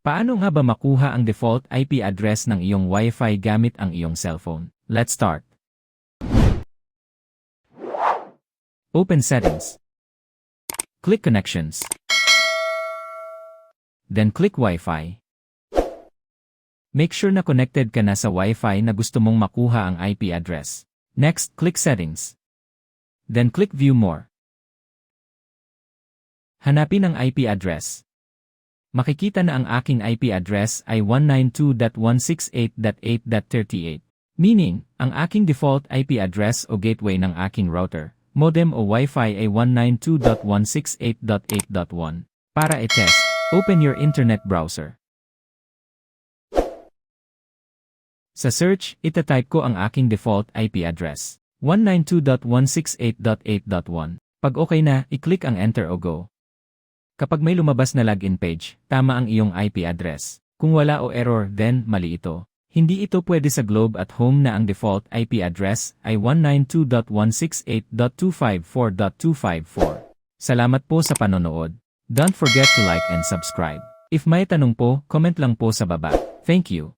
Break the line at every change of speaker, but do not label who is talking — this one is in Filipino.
Paano nga ba makuha ang default IP address ng iyong Wi-Fi gamit ang iyong cellphone? Let's start. Open Settings. Click Connections. Then click Wi-Fi. Make sure na connected ka na sa Wi-Fi na gusto mong makuha ang IP address. Next, click Settings. Then click View More. Hanapin ang IP address. Makikita na ang aking IP address ay 192.168.8.38. Meaning, ang aking default IP address o gateway ng aking router, modem o Wi-Fi ay 192.168.8.1. Para i-test, open your internet browser. Sa search, itatype ko ang aking default IP address, 192.168.8.1. Pag okay na, i-click ang enter o go. Kapag may lumabas na login page, tama ang iyong IP address. Kung wala o error, then mali ito. Hindi ito pwede sa Globe at Home na ang default IP address ay 192.168.254.254. Salamat po sa panonood. Don't forget to like and subscribe. If may tanong po, comment lang po sa baba. Thank you.